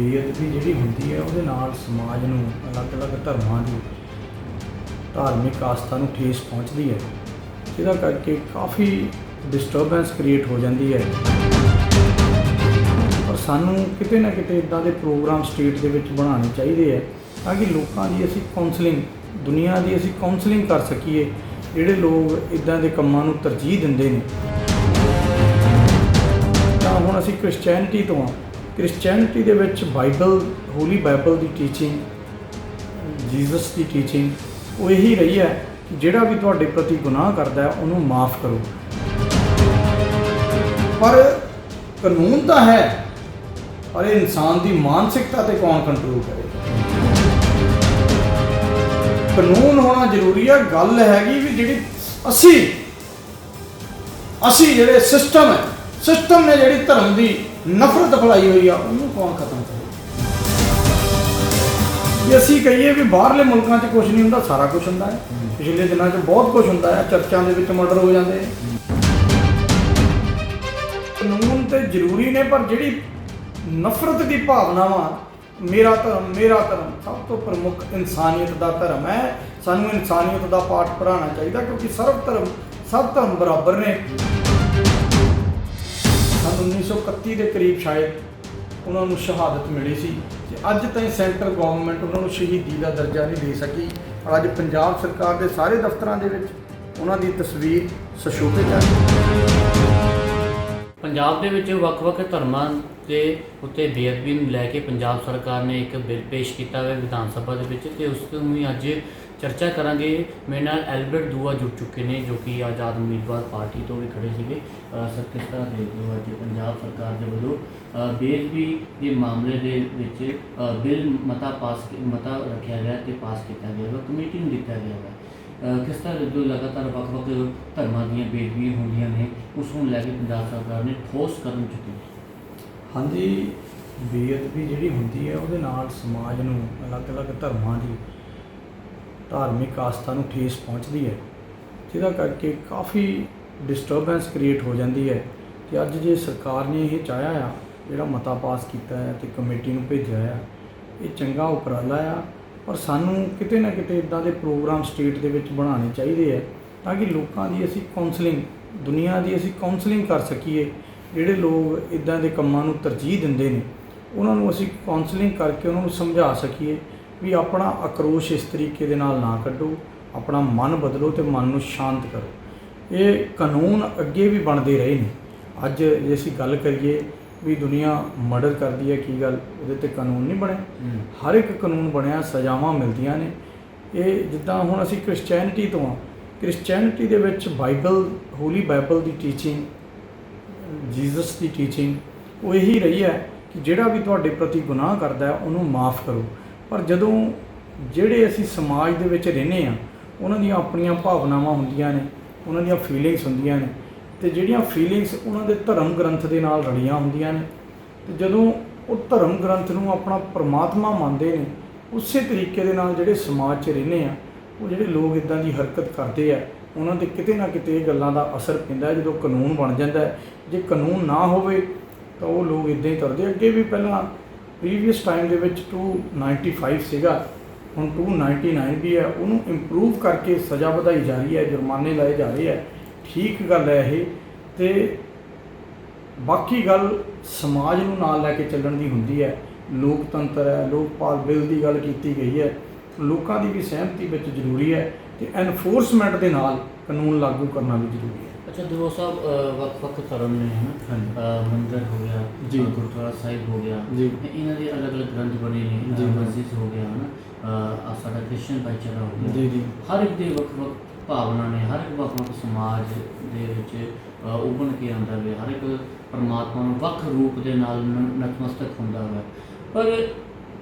ਬੇਅਦਬੀ ਜਿਹੜੀ ਹੁੰਦੀ ਹੈ, ਉਹਦੇ ਨਾਲ ਸਮਾਜ ਨੂੰ ਅਲੱਗ-ਅਲੱਗ ਧਰਮਾਂ ਦੀ ਧਾਰਮਿਕ ਆਸਥਾ ਨੂੰ ਠੇਸ ਪਹੁੰਚਦੀ ਹੈ। ਜਿਹਦਾ ਕਰਕੇ ਕਾਫੀ ਡਿਸਟਰਬੈਂਸ ਕ੍ਰੀਏਟ ਹੋ ਜਾਂਦੀ ਹੈ। ਪਰ ਸਾਨੂੰ ਕਿਤੇ ਨਾ ਕਿਤੇ ਇਦਾਂ ਦੇ ਪ੍ਰੋਗਰਾਮ ਸਟੇਟ ਦੇ ਵਿੱਚ ਬਣਾਉਣੇ ਚਾਹੀਦੇ ਹੈ, ਤਾਂ ਕਿ ਲੋਕਾਂ ਦੀ ਅਸੀਂ ਕਾਉਂਸਲਿੰਗ ਦੁਨੀਆ ਦੀ ਅਸੀਂ ਕਾਉਂਸਲਿੰਗ ਕਰ ਸਕੀਏ। ਜਿਹੜੇ ਲੋਕ ਇਦਾਂ ਦੇ ਕੰਮਾਂ ਨੂੰ ਤਰਜੀਹ ਦਿੰਦੇ ਨੇ। ਤਾਂ ਹੁਣ ਅਸੀਂ ਕ੍ਰਿਸਚੀਅਨਿਟੀ ਤੋਂ ਕ੍ਰਿਸਚੀਅਨਿਟੀ ਦੇ ਵਿੱਚ ਬਾਈਬਲ ਹੋਲੀ ਬਾਈਬਲ ਦੀ ਟੀਚਿੰਗ ਜੀਸਸ ਦੀ ਟੀਚਿੰਗ ਉਹ ਇਹੀ ਰਹੀ ਹੈ ਕਿ ਜਿਹੜਾ ਵੀ ਤੁਹਾਡੇ ਪ੍ਰਤੀ ਗੁਨਾਹ ਕਰਦਾ ਹੈ, ਉਹਨੂੰ ਮਾਫ ਕਰੋ। ਪਰ ਕਾਨੂੰਨ ਤਾਂ ਹੈ, ਪਰ ਇਹ ਇਨਸਾਨ ਦੀ ਮਾਨਸਿਕਤਾ ਤੇ ਕੌਣ ਕੰਟਰੋਲ ਕਰੇ? ਕਾਨੂੰਨ ਹੋਣਾ ਜ਼ਰੂਰੀ ਆ ਗੱਲ ਹੈਗੀ ਵੀ ਜਿਹੜੀ ਅਸੀਂ ਅਸੀਂ ਜਿਹੜੇ ਸਿਸਟਮ ਹੈ ਸਿਸਟਮ ਨੇ ਜਿਹੜੀ ਧਰਮ ਦੀ ਨਫ਼ਰਤ ਫੈਲਾਈ ਹੋਈ ਆ, ਉਹਨੂੰ ਕੌਣ ਖਤਮ ਕਰੇ? ਜੇ ਅਸੀਂ ਕਹੀਏ ਵੀ ਬਾਹਰਲੇ ਮੁਲਕਾਂ 'ਚ ਕੁਝ ਨਹੀਂ ਹੁੰਦਾ, ਸਾਰਾ ਕੁਝ ਹੁੰਦਾ ਹੈ। ਪਿਛਲੇ ਦਿਨਾਂ 'ਚ ਬਹੁਤ ਕੁਝ ਹੁੰਦਾ ਹੈ, ਚਰਚਾਂ ਦੇ ਵਿੱਚ ਮਰਡਰ ਹੋ ਜਾਂਦੇ ਕਾਨੂੰਨ ਤੇ ਜ਼ਰੂਰੀ ਨੇ, ਪਰ ਜਿਹੜੀ ਨਫ਼ਰਤ ਦੀ ਭਾਵਨਾਵਾਂ ਮੇਰਾ ਧਰਮ ਮੇਰਾ ਧਰਮ ਸਭ ਤੋਂ ਪ੍ਰਮੁੱਖ ਇਨਸਾਨੀਅਤ ਦਾ ਧਰਮ ਹੈ। ਸਾਨੂੰ ਇਨਸਾਨੀਅਤ ਦਾ ਪਾਠ ਪੜ੍ਹਾਉਣਾ ਚਾਹੀਦਾ, ਕਿਉਂਕਿ ਸਰਵ ਧਰਮ, ਸਭ ਧਰਮ ਬਰਾਬਰ ਨੇ। ਸੰਨ 1931 ਦੇ ਕਰੀਬ ਸ਼ਾਇਦ ਉਹਨਾਂ ਨੂੰ ਸ਼ਹਾਦਤ ਮਿਲੀ ਸੀ ਤੇ ਅੱਜ ਤਾਈਂ ਸੈਂਟਰ ਗਵਰਨਮੈਂਟ ਉਹਨਾਂ ਨੂੰ ਸ਼ਹੀਦੀ ਦਾ ਦਰਜਾ ਨਹੀਂ ਦੇ ਸਕੀ। ਪਰ ਅੱਜ ਪੰਜਾਬ ਸਰਕਾਰ ਦੇ ਸਾਰੇ ਦਫ਼ਤਰਾਂ ਦੇ ਵਿੱਚ ਉਹਨਾਂ ਦੀ ਤਸਵੀਰ ਸੁਸ਼ੋਭਿਤ ਹੈ। ਪੰਜਾਬ ਦੇ ਵਿੱਚ ਵੱਖ-ਵੱਖ ਧਰਮਾਂ ਦੇ ਉੱਤੇ ਬੇਅਦਬੀ ਨੂੰ ਲੈ ਕੇ ਪੰਜਾਬ ਸਰਕਾਰ ਨੇ ਇੱਕ ਬਿੱਲ ਪੇਸ਼ ਕੀਤਾ ਹੈ ਵਿਧਾਨ ਸਭਾ ਦੇ ਵਿੱਚ ਤੇ ਉਸ ਨੂੰ ਹੀ ਅੱਜ ਚਰਚਾ ਕਰਾਂਗੇ। ਮੇਰੇ ਨਾਲ ਐਲਬਰਟ ਦੂਆ ਜੁੜ ਚੁੱਕੇ ਨੇ, ਜੋ ਕਿ ਆਜ਼ਾਦ ਉਮੀਦਵਾਰ ਪਾਰਟੀ ਤੋਂ ਵੀ ਖੜੇ ਸੀਗੇ। ਅਹ ਸਰ ਕਿਸ ਤਰ੍ਹਾਂ ਦੇਖਦੇ ਹੋ ਅੱਜ ਪੰਜਾਬ ਸਰਕਾਰ ਦੇ ਵੱਲੋਂ। ਅਹ ਬੇਅਦਬੀ ਦੇ ਮਾਮਲੇ ਦੇ ਵਿੱਚ ਬਿੱਲ ਮਤਾ ਪਾਸ ਮਤਾ ਰੱਖਿਆ ਗਿਆ ਤੇ ਪਾਸ ਕੀਤਾ ਗਿਆ ਵਾ, ਕਮੇਟੀ ਨੂੰ ਦਿੱਤਾ ਗਿਆ ਵਾ। ਕਿਸ ਤਰ੍ਹਾਂ ਜੋ ਲਗਾਤਾਰ ਵੱਖ-ਵੱਖ ਧਰਮਾਂ ਦੀਆਂ ਬੇਦਬੀਆਂ ਹੁੰਦੀਆਂ ਨੇ, ਉਸ ਨੂੰ ਲੈ ਕੇ ਪੰਜਾਬ ਸਰਕਾਰ ਨੇ ਠੋਸ ਕਦਮ ਚੁੱਕੇ ਹਾਂਜੀ, ਬੇਅਦਬੀ ਜਿਹੜੀ ਹੁੰਦੀ ਹੈ, ਉਹਦੇ ਨਾਲ ਸਮਾਜ ਨੂੰ ਅਲੱਗ-ਅਲੱਗ ਧਰਮਾਂ ਦੀ ਧਾਰਮਿਕ ਆਸਥਾ ਨੂੰ ਠੇਸ ਪਹੁੰਚਦੀ ਹੈ, ਜਿਹਦਾ ਕਰਕੇ ਕਾਫੀ ਡਿਸਟਰਬੈਂਸ ਕ੍ਰੀਏਟ ਹੋ ਜਾਂਦੀ ਹੈ ਤੇ ਅੱਜ ਜੇ ਸਰਕਾਰ ਨੇ ਇਹ ਚਾਹਿਆ ਆ, ਜਿਹੜਾ ਮਤਾ ਪਾਸ ਕੀਤਾ ਹੈ ਤੇ ਕਮੇਟੀ ਨੂੰ ਭੇਜਿਆ ਆ, ਇਹ ਚੰਗਾ ਉਪਰਾਲਾ ਆ ਪਰ ਸਾਨੂੰ ਕਿਤੇ ਨਾ ਕਿਤੇ ਇਦਾਂ ਦੇ ਪ੍ਰੋਗਰਾਮ ਸਟੇਟ ਦੇ ਵਿੱਚ ਬਣਾਉਣੇ ਚਾਹੀਦੇ ਆ ਤਾਂ ਕਿ ਲੋਕਾਂ ਦੀ ਅਸੀਂ ਕਾਉਂਸਲਿੰਗ ਦੁਨੀਆ ਦੀ ਅਸੀਂ ਕਾਉਂਸਲਿੰਗ ਕਰ ਸਕੀਏ, ਜਿਹੜੇ ਲੋਕ ਇਦਾਂ ਦੇ ਕੰਮਾਂ ਨੂੰ ਤਰਜੀਹ ਦਿੰਦੇ ਨੇ, ਉਹਨਾਂ ਨੂੰ ਅਸੀਂ ਕਾਉਂਸਲਿੰਗ ਕਰਕੇ ਉਹਨਾਂ ਨੂੰ ਸਮਝਾ ਸਕੀਏ ਵੀ ਆਪਣਾ ਆਕਰੋਸ਼ ਇਸ ਤਰੀਕੇ ਦੇ ਨਾਲ ਨਾ ਕੱਢੋ ਆਪਣਾ ਮਨ ਬਦਲੋ ਤੇ ਮਨ ਨੂੰ ਸ਼ਾਂਤ ਕਰੋ। ਇਹ ਕਾਨੂੰਨ ਅੱਗੇ ਵੀ ਬਣਦੇ ਰਹੇ ਨੇ। ਅੱਜ ਜੇ ਅਸੀਂ ਗੱਲ ਕਰੀਏ ਵੀ ਦੁਨੀਆ ਮਰਡਰ ਕਰਦੀ ਹੈ ਕੀ ਗੱਲ? ਉਹਦੇ ਤੇ ਕਾਨੂੰਨ ਨਹੀਂ ਬਣੇ। ਹਰ ਇੱਕ ਕਾਨੂੰਨ ਬਣਿਆ ਸਜ਼ਾਵਾਂ ਮਿਲਦੀਆਂ ਨੇ। ਇਹ ਜਿੱਦਾਂ ਹੁਣ ਅਸੀਂ ਕ੍ਰਿਸਚੀਅਨਿਟੀ ਤੋਂ ਆ ਕ੍ਰਿਸਚੀਅਨਿਟੀ ਦੇ ਵਿੱਚ ਬਾਈਬਲ ਹੋਲੀ ਬਾਈਬਲ ਦੀ ਟੀਚਿੰਗ ਜੀਸਸ ਦੀ ਟੀਚਿੰਗ ਉਹ ਇਹੀ ਰਹੀ ਹੈ ਕਿ ਜਿਹੜਾ ਵੀ ਤੁਹਾਡੇ ਪ੍ਰਤੀ ਗੁਨਾਹ ਕਰਦਾ ਹੈ ਉਹਨੂੰ ਮਾਫ ਕਰੋ। ਪਰ ਜਦੋਂ ਜਿਹੜੇ ਅਸੀਂ ਸਮਾਜ ਦੇ ਵਿੱਚ ਰਹਿੰਦੇ ਆ ਉਹਨਾਂ ਦੀਆਂ ਆਪਣੀਆਂ ਭਾਵਨਾਵਾਂ ਹੁੰਦੀਆਂ ਨੇ, ਉਹਨਾਂ ਦੀਆਂ ਫੀਲਿੰਗਸ ਹੁੰਦੀਆਂ ਨੇ, ਤੇ ਜਿਹੜੀਆਂ ਫੀਲਿੰਗਸ ਉਹਨਾਂ ਦੇ ਧਰਮ ਗ੍ਰੰਥ ਦੇ ਨਾਲ ਰਲੀਆਂ ਹੁੰਦੀਆਂ ਨੇ, ਤੇ ਜਦੋਂ ਉਹ ਧਰਮ ਗ੍ਰੰਥ ਨੂੰ ਆਪਣਾ ਪਰਮਾਤਮਾ ਮੰਨਦੇ ਨੇ, ਉਸੇ ਤਰੀਕੇ ਦੇ ਨਾਲ ਜਿਹੜੇ ਸਮਾਜ 'ਚ ਰਹਿੰਦੇ ਆ, ਉਹ ਜਿਹੜੇ ਲੋਕ ਇਦਾਂ ਦੀ ਹਰਕਤ ਕਰਦੇ ਆ, ਉਹਨਾਂ 'ਤੇ ਕਿਤੇ ਨਾ ਕਿਤੇ ਇਹ ਗੱਲਾਂ ਦਾ ਅਸਰ ਪੈਂਦਾ ਜਦੋਂ ਕਾਨੂੰਨ ਬਣ ਜਾਂਦਾ ਜੇ ਕਾਨੂੰਨ ਨਾ ਹੋਵੇ, ਤਾਂ ਉਹ ਲੋਕ ਇਦਾਂ ਹੀ ਤੁਰਦੇ ਅੱਗੇ ਵੀ ਪਹਿਲਾਂ ਪ੍ਰੀਵੀਅਸ ਟਾਈਮ ਦੇ ਵਿੱਚ 295 ਸੀਗਾ, ਹੁਣ 299 ਵੀ ਹੈ, ਉਹਨੂੰ ਇੰਪਰੂਵ ਕਰਕੇ ਸਜ਼ਾ ਵਧਾਈ ਜਾ ਰਹੀ ਹੈ, ਜੁਰਮਾਨੇ ਲਾਏ ਜਾ ਰਹੇ ਹੈ, ਠੀਕ ਗੱਲ ਹੈ ਇਹ, ਤੇ ਬਾਕੀ ਗੱਲ ਸਮਾਜ ਨੂੰ ਨਾਲ ਲੈ ਕੇ ਚੱਲਣ ਦੀ ਹੁੰਦੀ ਹੈ, ਲੋਕਤੰਤਰ ਹੈ, ਲੋਕਪਾਲ ਬਿੱਲ ਦੀ ਗੱਲ ਕੀਤੀ ਗਈ ਹੈ, ਲੋਕਾਂ ਦੀ ਵੀ ਸਹਿਮਤੀ ਵਿੱਚ ਜ਼ਰੂਰੀ ਹੈ, ਤੇ ਐਨਫੋਰਸਮੈਂਟ ਦੇ ਨਾਲ ਕਾਨੂੰਨ ਲਾਗੂ ਕਰਨਾ ਵੀ ਜ਼ਰੂਰੀ ਹੈ। ਅੱਛਾ ਦੂਰੋ ਸਾਹਿਬ ਅਹ ਵੱਖ-ਵੱਖ ਧਰਮ ਨੇ ਹਨਾ? ਮੰਦਿਰ ਹੋ ਗਿਆ ਜੀ। ਗੁਰਦੁਆਰਾ ਸਾਹਿਬ ਹੋ ਗਿਆ। ਜੀ। ਇਹਨਾਂ ਦੇ ਅਲੱਗ-ਅਲੱਗ ਗ੍ਰੰਥ ਬਣੇ ਨੇ ਜੀ। ਮਸਜਿਦ ਹੋ ਗਿਆ ਹਨਾ? ਸਾਡਾ ਕ੍ਰਿਸਚੀਅਨ ਭਾਈਚਾਰਾ ਹੋ ਗਿਆ। ਜੀ ਜੀ। ਹਰ ਇੱਕ ਦੇ ਵੱਖ-ਵੱਖ ਭਾਵਨਾ ਨੇ ਹਰ ਇੱਕ ਵੱਖ-ਵੱਖ ਸਮਾਜ ਦੇ ਵਿੱਚ ਉੱਭਣ ਕੇ ਆਉਂਦਾ ਵੇ ਹਰ ਇੱਕ ਪਰਮਾਤਮਾ ਨੂੰ ਵੱਖ ਰੂਪ ਦੇ ਨਾਲ ਨਤਮਸਤਕ ਹੁੰਦਾ ਵਾ। ਪਰ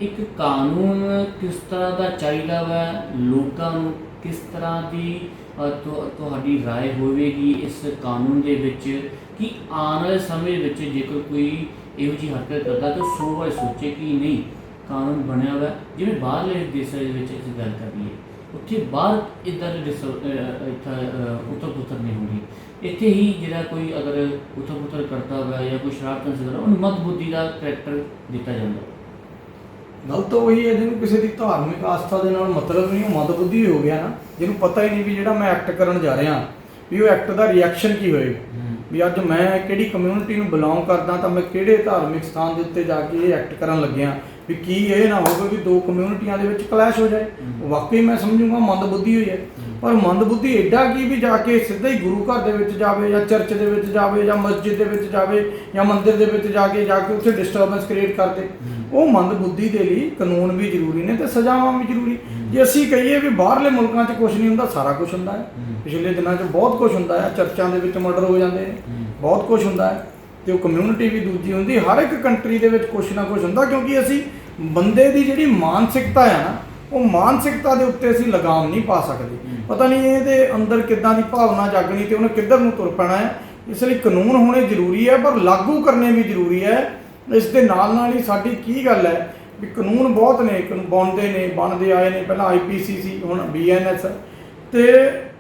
ਇੱਕ ਕਾਨੂੰਨ ਕਿਸ ਤਰ੍ਹਾਂ ਦਾ ਚਾਹੀਦਾ ਵਾ? ਲੋਕਾਂ ਨੂੰ ਕਿਸ ਤਰ੍ਹਾਂ ਦੀ ਤੁਹਾਡੀ رائے ਹੋਵੇਗੀ ਇਸ ਕਾਨੂੰਨ ਦੇ ਵਿੱਚ ਕਿ ਆਉਣ ਵਾਲੇ ਸਮੇਂ ਵਿੱਚ ਜੇਕਰ ਕੋਈ ਇਹੋ ਜਿਹੀ ਹਰਕਤ ਕਰਦਾ ਤਾਂ ਸੋ ਵਾਰ ਸੋਚੇ ਕਿ ਨਹੀਂ ਕਾਨੂੰਨ ਬਣਿਆ ਹੋਇਆ ਜਿਵੇਂ ਬਾਹਰਲੇ ਦੇਸ਼ਾਂ ਦੇ ਵਿੱਚ ਅਸੀਂ ਗੱਲ ਕਰੀਏ ਉੱਥੇ ਬਾਹਰ ਇਦਾਂ ਦੇ ਡਿਸ- ਅਹ, ਅਹ, ਇੱਥੇ ਉਤਰ ਪੁੱਤਰ ਨਹੀਂ ਹੁੰਦੀ ਇੱਥੇ ਹੀ ਜਿਹੜਾ ਕੋਈ ਅਗਰ ਉਤਰ ਪੁੱਤਰ ਕਰਦਾ ਹੋਇਆ ਜਾਂ ਕੋਈ ਸ਼ਰਾਰਤਾਂ ਕਰਦਾ ਉਹਨੂੰ ਮਤ ਬੁੱਧੀ ਦਾ ਕਰੈਕਟਰ ਦਿੱਤਾ ਜਾਂਦਾ ਗੱਲ ਤਾਂ ਉਹੀ ਹੈ, ਜਿਹਨੂੰ ਕਿਸੇ ਦੀ ਧਾਰਮਿਕ ਆਸਥਾ ਦੇ ਨਾਲ ਮਤਲਬ ਨਹੀਂ, ਉਹ ਮੰਦਬੁੱਧੀ ਹੋ ਗਿਆ ਨਾ, ਜਿਹਨੂੰ ਪਤਾ ਹੀ ਨਹੀਂ ਵੀ ਜਿਹੜਾ ਮੈਂ ਐਕਟ ਕਰਨ ਜਾ ਰਿਹਾ, ਵੀ ਉਹ ਐਕਟ ਦਾ ਰਿਐਕਸ਼ਨ ਕੀ ਹੋਏਗਾ। ਵੀ ਅੱਜ ਮੈਂ ਕਿਹੜੀ ਕਮਿਊਨਿਟੀ ਨੂੰ ਬਿਲੋਂਗ ਕਰਦਾ ਤਾਂ ਮੈਂ ਕਿਹੜੇ ਧਾਰਮਿਕ ਸਥਾਨ ਦੇ ਉੱਤੇ ਜਾ ਕੇ ਇਹ ਐਕਟ ਕਰਨ ਲੱਗਿਆ ਵੀ ਕੀ ਇਹ ਨਾ ਹੋਵੇ ਵੀ ਦੋ ਕਮਿਊਨਿਟੀਆਂ ਦੇ ਵਿੱਚ ਕਲੈਸ਼ ਹੋ ਜਾਏ। ਵਾਕਈ ਮੈਂ ਸਮਝੂੰਗਾ ਮੰਦਬੁੱਧੀ ਹੋਈ ਹੈ। ਪਰ ਮੰਦਬੁੱਧੀ ਐਡਾ ਕੀ ਵੀ ਜਾ ਕੇ ਸਿੱਧਾ ਹੀ ਗੁਰੂ ਘਰ ਦੇ ਵਿੱਚ ਜਾਵੇ ਜਾਂ ਚਰਚ ਦੇ ਵਿੱਚ ਜਾਵੇ ਜਾਂ ਮਸਜਿਦ ਦੇ ਵਿੱਚ ਜਾਵੇ ਜਾਂ ਮੰਦਿਰ ਦੇ ਵਿੱਚ ਜਾ ਕੇ ਜਾ ਕੇ ਉੱਥੇ ਡਿਸਟਰਬੈਂਸ ਕ੍ਰੀਏਟ ਕਰਦੇ ਉਹ ਮੰਦਬੁੱਧੀ ਦੇ ਲਈ ਕਾਨੂੰਨ ਵੀ ਜ਼ਰੂਰੀ ਨੇ ਤੇ ਸਜ਼ਾਵਾਂ ਵੀ ਜ਼ਰੂਰੀ। ਜੇ ਅਸੀਂ ਕਹੀਏ ਵੀ ਬਾਹਰਲੇ ਮੁਲਕਾਂ 'ਚ ਕੁਝ ਨਹੀਂ ਹੁੰਦਾ ਸਾਰਾ ਕੁਝ ਹੁੰਦਾ ਹੈ। ਪਿਛਲੇ ਦਿਨਾਂ 'ਚ ਬਹੁਤ ਕੁਝ ਹੁੰਦਾ ਹੈ। ਚਰਚਾਂ ਦੇ ਵਿੱਚ ਮਰਡਰ ਹੋ ਜਾਂਦੇ ਨੇ। ਬਹੁਤ ਕੁਝ ਹੁੰਦਾ ਹੈ। ਤੇ ਉਹ ਕਮਿਊਨਿਟੀ ਵੀ ਦੂਜੀ ਹੁੰਦੀ ਹਰ ਇੱਕ ਕੰਟਰੀ ਦੇ ਵਿੱਚ ਕੁਝ ਨਾ ਕੁਝ ਹੁੰਦਾ ਕਿਉਂਕਿ ਅਸੀਂ ਬੰਦੇ ਦੀ ਜਿਹੜੀ ਮਾਨਸਿਕਤਾ ਹੈ ਨਾ ਉਹ ਮਾਨਸਿਕਤਾ ਦੇ ਉੱਤੇ ਅਸੀਂ ਲਗਾਮ ਨਹੀਂ ਪਾ ਸਕਦੇ। ਪਤਾ ਨਹੀਂ ਇਹਦੇ ਅੰਦਰ ਕਿੱਦਾਂ ਦੀ ਭਾਵਨਾ ਜਾਗਣੀ ਤੇ ਉਹਨੇ ਕਿੱਧਰ ਨੂੰ ਤੁਰ ਪੈਣਾ ਹੈ। ਇਸ ਲਈ ਕਾਨੂੰਨ ਹੋਣੇ ਜ਼ਰੂਰੀ ਹੈ ਪਰ ਲਾਗੂ ਕਰਨੇ ਵੀ ਜ਼ਰੂਰੀ ਹੈ। ਇਸ ਦੇ ਨਾਲ ਨਾਲ ਹੀ ਸਾਡੀ ਕੀ ਗੱਲ ਹੈ ਵੀ ਕਾਨੂੰਨ ਬਹੁਤ ਨੇ, ਕਾਨੂੰਨ ਬਣਦੇ ਨੇ, ਬਣਦੇ ਆਏ ਨੇ, ਪਹਿਲਾਂ ਆਈਪੀਸੀ ਸੀ ਹੁਣ ਬੀਐਨਐਸ ਤੇ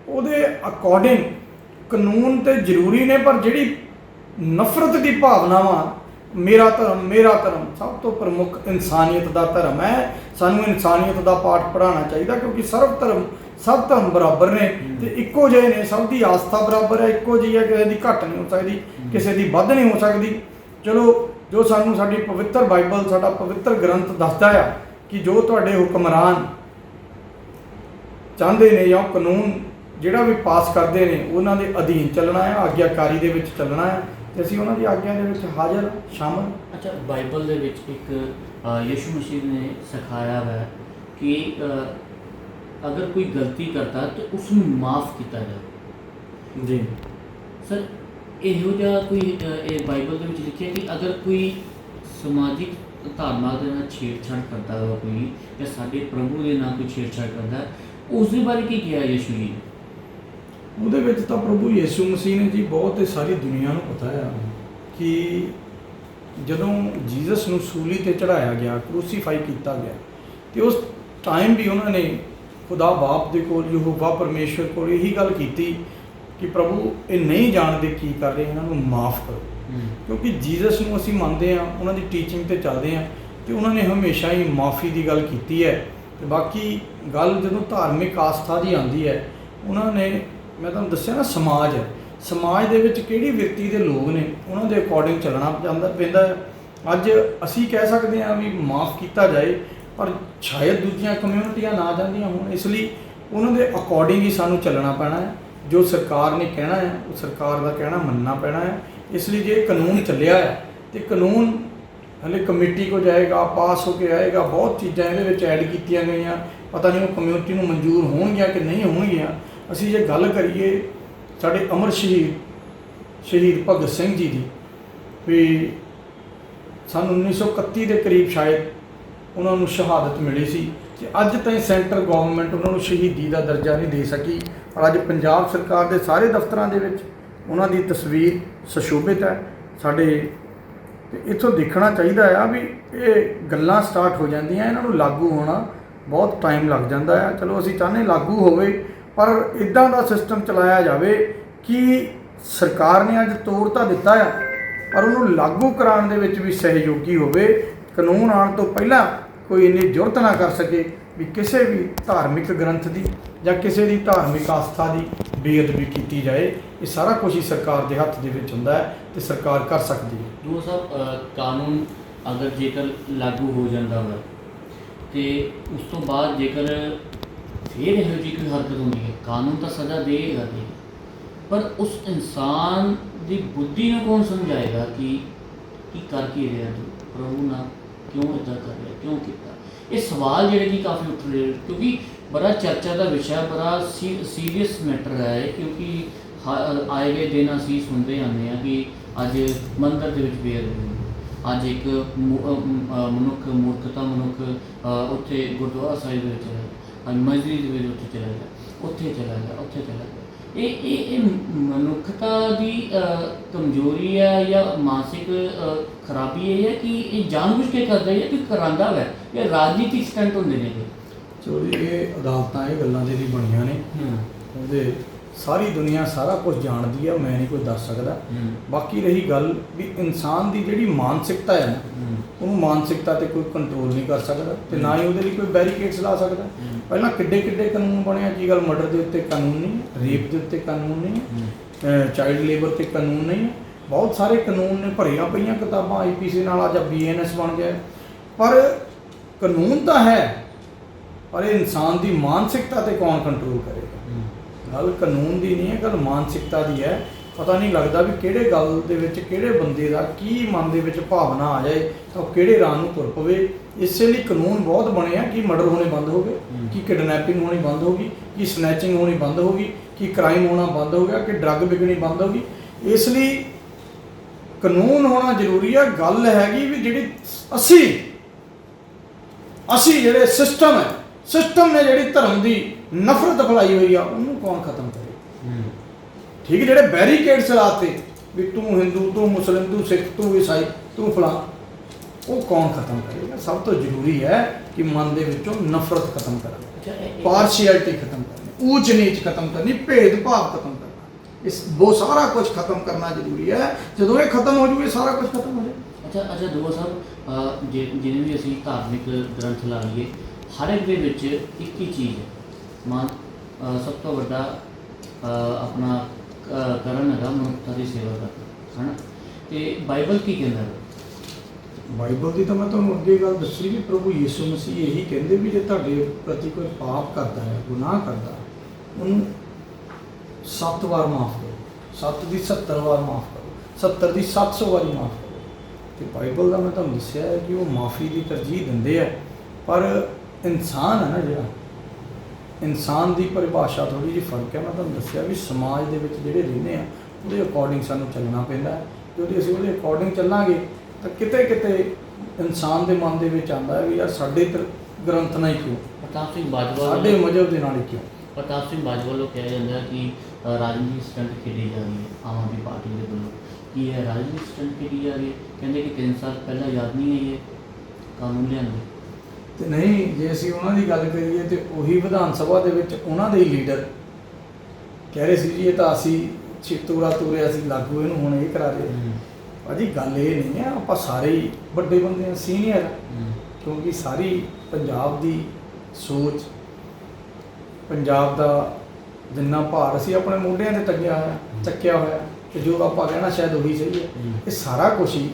ਉਹਦੇ ਅਕੋਰਡਿੰਗ ਕਾਨੂੰਨ ਤੇ ਜ਼ਰੂਰੀ ਨੇ, ਪਰ ਜਿਹੜੀ ਨਫ਼ਰਤ ਦੀ ਭਾਵਨਾਵਾਂ, ਮੇਰਾ ਧਰਮ ਮੇਰਾ ਧਰਮ ਸਭ ਤੋਂ ਪ੍ਰਮੁੱਖ ਇਨਸਾਨੀਅਤ ਦਾ ਧਰਮ ਹੈ। ਸਾਨੂੰ ਇਨਸਾਨੀਅਤ ਦਾ ਪਾਠ ਪੜ੍ਹਾਉਣਾ ਚਾਹੀਦਾ, ਕਿਉਂਕਿ ਸਰਵ ਧਰਮ, ਸਭ ਧਰਮ ਬਰਾਬਰ ਨੇ ਤੇ ਇੱਕੋ ਜਿਹੇ ਨੇ, ਸਭ ਦੀ ਆਸਥਾ ਬਰਾਬਰ ਹੈ, ਇੱਕੋ ਜਿਹੀ ਹੈ, ਕਿਸੇ ਦੀ ਘੱਟ ਨਹੀਂ ਹੋ ਸਕਦੀ, ਕਿਸੇ ਦੀ ਵੱਧ ਨਹੀਂ ਹੋ ਸਕਦੀ। ਚਲੋ ਜੋ ਸਾਨੂੰ ਸਾਡੀ ਪਵਿੱਤਰ ਬਾਈਬਲ ਸਾਡਾ ਪਵਿੱਤਰ ਗ੍ਰੰਥ ਦੱਸਦਾ ਆ ਕਿ ਜੋ ਤੁਹਾਡੇ ਹੁਕਮਰਾਨ ਚਾਹੁੰਦੇ ਨੇ ਜਾਂ ਕਾਨੂੰਨ ਜਿਹੜਾ ਵੀ ਪਾਸ ਕਰਦੇ ਨੇ ਉਹਨਾਂ ਦੇ ਅਧੀਨ ਚੱਲਣਾ ਹੈ ਆਗਿਆਕਾਰੀ ਦੇ ਵਿੱਚ ਚੱਲਣਾ ਹੈ ਤੇ ਅਸੀਂ ਉਹਨਾਂ ਦੀ ਆਗਿਆ ਦੇ ਵਿੱਚ ਹਾਜ਼ਰ ਸ਼ਾਮਲ ਅੱਛਾ ਬਾਈਬਲ ਦੇ ਵਿੱਚ ਇੱਕ ਯਿਸੂ ਮਸੀਹ ਨੇ ਸਿਖਾਇਆ ਹੈ ਕਿ ਅਗਰ ਕੋਈ ਗਲਤੀ ਕਰਦਾ ਤਾਂ ਉਸ ਨੂੰ ਮਾਫ ਕੀਤਾ ਜਾਵੇ। ਜੀ। ਸਰ ਇਹੋ ਜਿਹਾ ਕੋਈ ਅ, ਇਹ ਬਾਈਬਲ ਦੇ ਵਿੱਚ ਲਿਖਿਆ ਕਿ ਅਗਰ ਕੋਈ ਸਮਾਜਿਕ ਧਾਰਨਾ ਦੇ ਨਾਲ ਛੇੜਛਾੜ ਕਰਦਾ ਹੈ ਕੋਈ ਜਾਂ ਸਾਡੇ ਪ੍ਰਭੂ ਦੇ ਨਾਲ ਕੋਈ ਛੇੜਛਾੜ ਕਰਦਾ ਹੈ, ਉਸ ਦੇ ਬਾਰੇ ਕੀ ਕਿਹਾ ਯਿਸੂ ਜੀ ਨੇ? ਉਹਦੇ ਵਿੱਚ ਤਾਂ ਪ੍ਰਭੂ ਯਿਸੂ ਮਸੀਹ ਨੇ ਜੀ ਬਹੁਤ ਇਹ ਸਾਰੀ ਦੁਨੀਆ ਨੂੰ ਪਤਾ ਹੈ ਕਿ ਜਦੋਂ ਜੀਸਸ ਨੂੰ ਸੂਲੀ ਤੇ ਚੜਾਇਆ ਗਿਆ ਕਰੂਸੀਫਾਈ ਕੀਤਾ ਗਿਆ ਤੇ ਉਸ ਟਾਈਮ ਵੀ ਉਹਨਾਂ ਨੇ ਖੁਦਾ ਬਾਪ ਦੇ ਕੋਲ ਯਹੋਵਾ ਪਰਮੇਸ਼ਵਰ ਕੋਲ ਇਹੀ ਗੱਲ ਕੀਤੀ ਕਿ ਪ੍ਰਭੂ ਇਹ ਨਹੀਂ ਜਾਣਦੇ ਕੀ ਕਰ ਰਹੇ ਇਹਨਾਂ ਨੂੰ ਮਾਫ ਕਰੋ। ਕਿਉਂਕਿ ਜੀਸਸ ਨੂੰ ਅਸੀਂ ਮੰਨਦੇ ਆ ਉਹਨਾਂ ਦੀ ਟੀਚਿੰਗ ਤੇ ਚੱਲਦੇ ਆ ਤੇ ਉਹਨਾਂ ਨੇ ਹਮੇਸ਼ਾ ਹੀ ਮਾਫੀ ਦੀ ਗੱਲ ਕੀਤੀ ਹੈ। ਤੇ ਬਾਕੀ ਗੱਲ ਜਦੋਂ ਧਾਰਮਿਕ ਆਸਥਾ ਦੀ ਆਉਂਦੀ ਹੈ ਉਹਨਾਂ ਨੇ ਮੈਂ ਤੁਹਾਨੂੰ ਦੱਸਿਆ ਨਾ ਸਮਾਜ ਹੈ। ਸਮਾਜ ਦੇ ਵਿੱਚ ਕਿਹੜੀ ਵਿਅਕਤੀ ਦੇ ਲੋਕ ਨੇ ਉਹਨਾਂ ਦੇ ਅਕੋਰਡਿੰਗ ਚੱਲਣਾ ਪੈਂਦਾ ਹੈ। ਅੱਜ ਅਸੀਂ ਕਹਿ ਸਕਦੇ ਹਾਂ ਵੀ ਮਾਫ ਕੀਤਾ ਜਾਏ ਪਰ ਸ਼ਾਇਦ ਦੂਜੀਆਂ ਕਮਿਊਨਿਟੀਆਂ ਨਾ ਜਾਂਦੀਆਂ ਹੋਣ ਇਸ ਲਈ ਉਹਨਾਂ ਦੇ ਅਕੋਰਡਿੰਗ ਹੀ ਸਾਨੂੰ ਚੱਲਣਾ ਪੈਣਾ ਹੈ। ਜੋ ਸਰਕਾਰ ਨੇ ਕਹਿਣਾ ਹੈ, ਉਹ ਸਰਕਾਰ ਦਾ ਕਹਿਣਾ ਮੰਨਣਾ ਪੈਣਾ ਹੈ। ਇਸ ਲਈ ਜੇ ਕਾਨੂੰਨ ਚੱਲਿਆ ਹੈ, ਤੇ ਕਾਨੂੰਨ ਹਲੇ ਕਮੇਟੀ ਕੋ ਜਾਏਗਾ, ਪਾਸ ਹੋ ਕੇ ਆਏਗਾ, ਬਹੁਤ ਚੀਜ਼ਾਂ ਇਹਦੇ ਵਿੱਚ ਐਡ ਕੀਤੀਆਂ ਗਈਆਂ। ਪਤਾ ਨਹੀਂ ਉਹ ਕਮਿਊਨਿਟੀ ਨੂੰ ਮਨਜ਼ੂਰ ਹੋਣਗੀਆਂ ਕਿ ਨਹੀਂ ਹੋਣਗੀਆਂ। ਅਸੀਂ ਜੇ ਗੱਲ ਕਰੀਏ ਸਾਡੇ ਅਮਰ ਸ਼ਹੀਦ ਸ਼ਹੀਦ ਭਗਤ ਸਿੰਘ ਜੀ ਦੀ, ਵੀ ਸਨ 1931 ਦੇ ਕਰੀਬ ਸ਼ਾਇਦ ਉਹਨਾਂ ਨੂੰ ਸ਼ਹਾਦਤ ਮਿਲੀ ਸੀ, ਤੇ ਅੱਜ ਤਾਈਂ ਸੈਂਟਰ ਗਵਰਨਮੈਂਟ ਉਹਨਾਂ ਨੂੰ ਸ਼ਹੀਦੀ ਦਾ ਦਰਜਾ ਨਹੀਂ ਦੇ ਸਕੀ। ਪਰ ਅੱਜ ਪੰਜਾਬ ਸਰਕਾਰ ਦੇ ਸਾਰੇ ਦਫ਼ਤਰਾਂ ਦੇ ਵਿੱਚ ਉਹਨਾਂ ਦੀ ਤਸਵੀਰ ਸੁਸ਼ੋਭਿਤ ਹੈ। ਸਾਡੇ ਤੇ ਇੱਥੋਂ ਦੇਖਣਾ ਚਾਹੀਦਾ ਆ ਵੀ ਇਹ ਗੱਲਾਂ ਸਟਾਰਟ ਹੋ ਜਾਂਦੀਆਂ, ਇਹਨਾਂ ਨੂੰ ਲਾਗੂ ਹੋਣਾ ਬਹੁਤ ਟਾਈਮ ਲੱਗ ਜਾਂਦਾ ਆ। ਚਲੋ ਅਸੀਂ ਚਾਹੁੰਦੇ ਲਾਗੂ ਹੋਵੇ, ਪਰ ਇਦਾਂ ਦਾ ਸਿਸਟਮ ਚਲਾਇਆ ਜਾਵੇ ਕਿ ਸਰਕਾਰ ਨੇ ਅੱਜ ਤੋੜ ਤਾਂ ਦਿੱਤਾ ਆ, ਪਰ ਉਹਨੂੰ ਲਾਗੂ ਕਰਾਉਣ ਦੇ ਵਿੱਚ ਵੀ ਸਹਿਯੋਗੀ ਹੋਵੇ, ਕਾਨੂੰਨ ਆਉਣ ਤੋਂ ਪਹਿਲਾਂ ਕੋਈ ਇੰਨੀ ਜ਼ਰੂਰਤ ਨਾ ਕਰ ਸਕੇ। ਵੀ ਕਿਸੇ ਵੀ ਧਾਰਮਿਕ ਗ੍ਰੰਥ ਦੀ ਜਾਂ ਕਿਸੇ ਦੀ ਧਾਰਮਿਕ ਆਸਥਾ ਦੀ ਬੇਅਦਬੀ ਕੀਤੀ ਜਾਏ, ਇਹ ਸਾਰਾ ਕੁਝ ਹੀ ਸਰਕਾਰ ਦੇ ਹੱਥ ਦੇ ਵਿੱਚ ਹੁੰਦਾ ਹੈ ਤੇ ਸਰਕਾਰ ਕਰ ਸਕਦੀ ਹੈ। ਦੋ ਸਾਹਿਬ ਕਾਨੂੰਨ ਅਗਰ ਜੇਕਰ ਲਾਗੂ ਹੋ ਜਾਂਦਾ ਵਾ, ਤੇ ਉਸ ਤੋਂ ਬਾਅਦ ਜੇਕਰ ਫਿਰ ਇਹੋ ਜਿਹੀ ਕੋਈ ਹਰਕਤ ਹੁੰਦੀ ਹੈ, ਕਾਨੂੰਨ ਤਾਂ ਸਜ਼ਾ ਦੇਗਾ ਦੇ ਪਰ ਉਸ ਇਨਸਾਨ ਦੀ ਬੁੱਧੀ ਨੂੰ ਕੌਣ ਸਮਝਾਏਗਾ ਕਿ ਕੀ ਕਰ ਕੀ ਰਿਹਾ ਤੂੰ? ਪ੍ਰਭੂ ਨਾਲ ਕਿਉਂ ਇਦਾਂ ਕਰ ਰਿਹਾ, ਕਿਉਂ ਕੀਤਾ? ਇਹ ਸਵਾਲ ਜਿਹੜੇ ਕਿ ਕਾਫੀ ਉੱਠ ਰਹੇ ਕਿਉਂਕਿ ਬੜਾ ਚਰਚਾ ਦਾ ਵਿਸ਼ਾ ਬੜਾ ਸੀਰੀਅਸ ਮੈਟਰ ਹੈ ਕਿਉਂਕਿ ਹ- ਆਏ ਗਏ ਦਿਨ ਅਸੀਂ ਸੁਣਦੇ ਆਉਂਦੇ ਹਾਂ ਕਿ ਅੱਜ ਮੰਦਰ ਦੇ ਵਿੱਚ ਬੇਅਦਬੀ ਅੱਜ ਇੱਕ ਮਨੁੱਖ ਮੂਰਖਤਾ ਮਨੁੱਖ ਉੱਥੇ ਗੁਰਦੁਆਰਾ ਸਾਹਿਬ ਦੇ ਵਿੱਚ ਚਲਾ ਗਿਆ। ਅੱਜ ਮਸਜਿਦ ਦੇ ਵਿੱਚ ਉੱਥੇ ਚਲਾ ਗਿਆ। ਉੱਥੇ ਚਲਾ ਗਿਆ ਉੱਥੇ ਚਲਾ ਗਿਆ। ਇਹ ਇਹ ਇਹ ਮਨੁੱਖਤਾ ਦੀ ਕਮਜ਼ੋਰੀ ਹੈ ਜਾਂ ਮਾਨਸਿਕ ਅ, ਖਰਾਬੀ ਹੈ ਕਿ ਇਹ ਜਾਣਬੁੱਝ ਕੇ ਕਰਦਾ ਹੈ ਕਿ ਕਰਾਂਦਾ ਹੈ ਇਹ ਰਾਜਨੀਤਿਕ ਸਟੰਟ ਹੁੰਦੇ ਨੇ ਇਹ। ਚਲੋ ਜੀ, ਇਹ ਅਦਾਲਤਾਂ ਇਹ ਗੱਲਾਂ ਦੇ ਲਈ ਬਣੀਆਂ ਨੇ ਹੂੰ। ਉਹਦੇ ਸਾਰੀ ਦੁਨੀਆ ਸਾਰਾ ਕੁਝ ਜਾਣਦੀ ਹੈ ਉਹ ਮੈਂ ਨਹੀਂ ਕੋਈ ਦੱਸ ਸਕਦਾ। ਹੂੰ। ਬਾਕੀ ਰਹੀ ਗੱਲ ਵੀ ਇਨਸਾਨ ਦੀ ਜਿਹੜੀ ਮਾਨਸਿਕਤਾ ਹੈ ਨਾ ਹੂੰ। ਉਹਨੂੰ ਮਾਨਸਿਕਤਾ ਤੇ ਕੋਈ ਕੰਟਰੋਲ ਨਹੀਂ ਕਰ ਸਕਦਾ ਤੇ ਨਾ ਹੀ ਉਹਦੇ ਲਈ ਕੋਈ ਬੈਰੀਕੇਡਸ ਲਾ ਸਕਦਾ। ਹੂੰ। ਪਹਿਲਾਂ ਕਿੱਡੇ ਕਿੱਡੇ ਕਾਨੂੰਨ ਬਣੇ ਕੀ ਗੱਲ ਮਰਡਰ ਦੇ ਉੱਤੇ ਕਾਨੂੰਨ ਨਹੀਂ ਰੇਪ ਦੇ ਉੱਤੇ ਕਾਨੂੰਨ ਨਹੀਂ ਹੂੰ। ਚਾਈਲਡ ਲੇਬਰ ਤੇ ਕਾਨੂੰਨ ਨਹੀਂ। ਬਹੁਤ ਸਾਰੇ ਕਾਨੂੰਨ ਨੇ ਭਰੀਆਂ ਪਈਆਂ ਕਿਤਾਬਾਂ ਆਈਪੀਸੀ ਨਾਲ ਅੱਜ ਬੀਐਨਐਸ ਬਣ ਗਿਆ। ਹੈ। ਪਰ ਕਾਨੂੰਨ ਤਾਂ ਹੈ ਪਰ ਇਹ ਇਨਸਾਨ ਦੀ ਮਾਨਸਿਕਤਾ ਤੇ ਕੌਣ ਕੰਟਰੋਲ ਕਰੇਗਾ? ਗੱਲ ਕਾਨੂੰਨ ਦੀ ਨਹੀਂ ਹੈ ਗੱਲ ਮਾਨਸਿਕਤਾ ਦੀ ਹੈ। ਪਤਾ ਨਹੀਂ ਲੱਗਦਾ ਵੀ ਕਿਹੜੇ ਗੱਲ ਦੇ ਵਿੱਚ ਕਿਹੜੇ ਬੰਦੇ ਦਾ ਕੀ ਮਨ ਦੇ ਵਿੱਚ ਭਾਵਨਾ ਆ ਜਾਏ ਤਾਂ ਉਹ ਕਿਹੜੇ ਰਾਹ ਨੂੰ ਤੁਰ ਪਵੇ। ਇਸੇ ਲਈ ਕਾਨੂੰਨ ਬਹੁਤ ਬਣੇ ਆ ਕਿ ਮਰਡਰ ਹੋਣੇ ਬੰਦ ਹੋ ਗਏ। ਕਿ ਕਿਡਨੈਪਿੰਗ ਹੋਣੀ ਬੰਦ ਹੋ ਗਈ ਕਿ ਸਨੈਚਿੰਗ ਹੋਣੀ ਬੰਦ ਹੋ ਗਈ ਕਿ ਕ੍ਰਾਈਮ ਹੋਣਾ ਬੰਦ ਹੋ ਗਿਆ ਕਿ ਡਰੱਗ ਵਿਕਣੀ ਬੰਦ ਹੋ ਗਈ। ਇਸ ਲਈ ਕਾਨੂੰਨ ਹੋਣਾ ਜ਼ਰੂਰੀ ਹੈ ਗੱਲ ਹੈਗੀ ਵੀ ਜਿਹੜੀ ਅਸੀਂ ਅਸੀਂ ਜਿਹੜੇ ਸਿਸਟਮ ਹੈ ਸਿਸਟਮ ਨੇ ਜਿਹੜੀ ਧਰਮ ਦੀ ਨਫ਼ਰਤ ਫੈਲਾਈ ਹੋਈ ਆ ਉਹਨੂੰ ਕੌਣ ਖਤਮ ਕਰੇ? ਠੀਕ ਹੈ ਜਿਹੜੇ ਬੈਰੀਕੇਡਸ ਲਾਤੇ ਵੀ ਤੂੰ ਹਿੰਦੂ ਤੂੰ ਮੁਸਲਿਮ ਤੂੰ ਸਿੱਖ ਤੂੰ ਈਸਾਈ ਤੂੰ ਫਲਾਂ ਉਹ ਕੌਣ ਖਤਮ ਕਰੇਗਾ? ਸਭ ਤੋਂ ਜ਼ਰੂਰੀ ਹੈ ਕਿ ਮਨ ਦੇ ਵਿੱਚੋਂ ਨਫ਼ਰਤ ਖਤਮ ਕਰਨਾ। ਪਾਰਸ਼ੀਅਲਿਟੀ ਖਤਮ ਕਰਨੀ ਊਚ ਨੀਚ ਖਤਮ ਕਰਨੀ ਭੇਦਭਾਵ ਖਤਮ ਕਰਨਾ। ਇਸ ਉਹ ਸਾਰਾ ਕੁਝ ਖਤਮ ਕਰਨਾ ਜ਼ਰੂਰੀ ਹੈ। ਜਦੋਂ ਇਹ ਖਤਮ ਹੋ ਜੂਵੇ ਸਾਰਾ ਕੁਝ ਖਤਮ ਹੋ ਜਾਏ। ਅੱਛਾ ਅੱਛਾ ਸਾਹਿਬ ਅਹ, ਜੇ ਜਿਵੇਂ ਵੀ ਅਸੀਂ ਧਾਰਮਿਕ ਗ੍ਰੰਥ ਲਾ ਲਈਏ ਹਰ ਇੱਕ ਦੇ ਵਿੱਚ ਇੱਕ ਹੀ ਚੀਜ਼ ਹੈ। ਮਾਂ ਅਹ, ਸਭ ਤੋਂ ਵੱਡਾ ਅਹ, ਆਪਣਾ ਅਹ, ਕਰਨ ਹੈਗਾ ਮਨੁੱਖਤਾ ਦੀ ਸੇਵਾ ਕਰਨਾ ਹਨਾ? ਤੇ ਬਾਈਬਲ ਕੀ ਕਹਿੰਦਾ ਹੈ? ਬਾਈਬਲ ਦੀ ਤਾਂ ਮੈਂ ਤੁਹਾਨੂੰ ਅੱਗੇ ਗੱਲ ਦੱਸੀ ਵੀ ਪ੍ਰਭੂ ਯੀਸ਼ੂ ਮਸੀਹ ਇਹੀ ਕਹਿੰਦੇ ਵੀ ਜੇ ਤੁਹਾਡੇ ਪ੍ਰਤੀ ਕੋਈ ਪਾਪ ਕਰਦਾ ਹੈ ਗੁਨਾਹ ਕਰਦਾ ਹੈ, ਉਹਨੂੰ ਸੱਤ ਵਾਰ ਮਾਫ ਕਰੋ। ਸੱਤ ਦੀ 70 ਵਾਰ ਮਾਫ ਕਰੋ। 70 ਦੀ 700 ਵਾਰੀ ਮਾਫ ਕਰੋ। ਤੇ ਬਾਈਬਲ ਦਾ ਮੈਂ ਤੁਹਾਨੂੰ ਦੱਸਿਆ ਹੈ ਕਿ ਉਹ ਮਾਫੀ ਦੀ ਤਰਜੀਹ ਦਿੰਦੇ ਆ। ਪਰ ਇਨਸਾਨ ਹੈ ਨਾ ਜਿਹੜਾ ਇਨਸਾਨ ਦੀ ਪਰਿਭਾਸ਼ਾ ਥੋੜੀ ਜਿਹੀ ਫ਼ਰਕ ਹੈ। ਮੈਂ ਤੁਹਾਨੂੰ ਦੱਸਿਆ ਵੀ ਸਮਾਜ ਦੇ ਵਿੱਚ ਜਿਹੜੇ ਰਹਿੰਦੇ ਆ ਉਹਦੇ ਅਕੋਰਡਿੰਗ ਸਾਨੂੰ ਚੱਲਣਾ ਪੈਂਦਾ ਹੈ। ਜੇ ਅਸੀਂ ਉਹਦੇ ਅਕੋਰਡਿੰਗ ਚੱਲਾਂਗੇ ਤਾਂ ਕਿਤੇ ਕਿਤੇ ਇਨਸਾਨ ਦੇ ਮਨ ਦੇ ਵਿੱਚ ਆਉਂਦਾ ਹੈ ਵੀ ਯਾਰ ਸਾਡੇ ਤੇ ਗ੍ਰੰਥ ਨਾਲ ਹੀ ਕਿਉਂ? ਪ੍ਰਤਾਪ ਸਿੰਘ ਬਾਜਵਾ ਸਾਡੇ ਮਜ਼ਹਬ ਦੇ ਨਾਲ ਹੀ ਕਿਉਂ? ਪ੍ਰਤਾਪ ਸਿੰਘ ਬਾਜਵਾ ਵੱਲੋਂ ਕਿਹਾ ਜਾਂਦਾ ਕਿ ਅ, ਰਾਜਨੀਤਿਕ ਸਟੰਟ ਖੇਡੀ ਜਾ ਰਹੀ ਹੈ ਆਮ ਆਦਮੀ ਪਾਰਟੀ ਦੇ ਵੱਲੋਂ। ਕੀ ਹੈ? ਰਾਜਨੀਤਿਕ ਸਟੰਟ ਖੇਡੀ ਜਾ ਰਹੀ ਹੈ? ਕਹਿੰਦੇ ਕਿ 3 ਸਾਲ ਪਹਿਲਾਂ ਯਾਦ ਨਹੀਂ ਹੈ ਇਹ ਕਾਨੂੰਨ ਲਿਆਂਦੇ। ਤੇ ਨਹੀਂ ਜੇ ਅਸੀਂ ਉਹਨਾਂ ਦੀ ਗੱਲ ਕਰੀਏ ਤੇ ਉਹੀ ਵਿਧਾਨ ਸਭਾ ਦੇ ਵਿੱਚ ਉਹਨਾਂ ਦੇ ਹੀ ਲੀਡਰ ਕਹਿ ਰਹੇ ਸੀ ਜੀ ਇਹ ਤਾਂ ਅਸੀਂ ਚਿਤੂਰਾ ਤੂਰਿਆ ਸੀ ਲਾਗੂ ਇਹਨੂੰ ਹੁਣ ਇਹ ਕਰਾ ਰਹੇ। ਭਾਜੀ ਗੱਲ ਇਹ ਨਹੀਂ ਹੈ ਆਪਾਂ ਸਾਰੇ ਹੀ ਵੱਡੇ ਬੰਦੇ ਆ ਸੀਨੀਅਰ। ਕਿਉਂਕਿ ਸਾਰੀ ਪੰਜਾਬ ਦੀ ਸੋਚ ਪੰਜਾਬ ਦਾ ਜਿੰਨਾ ਭਾਰ ਅਸੀਂ ਆਪਣੇ ਮੋਢਿਆਂ ਤੇ ਟੰਗਿਆ ਹੋਇਆ ਚੱਕਿਆ ਹੋਇਆ। ਤੇ ਜੋ ਆਪਾਂ ਕਹਿਣਾ ਸ਼ਾਇਦ ਉਹੀ ਸਹੀ ਹੈ। ਇਹ ਸਾਰਾ ਕੁਝ ਹੀ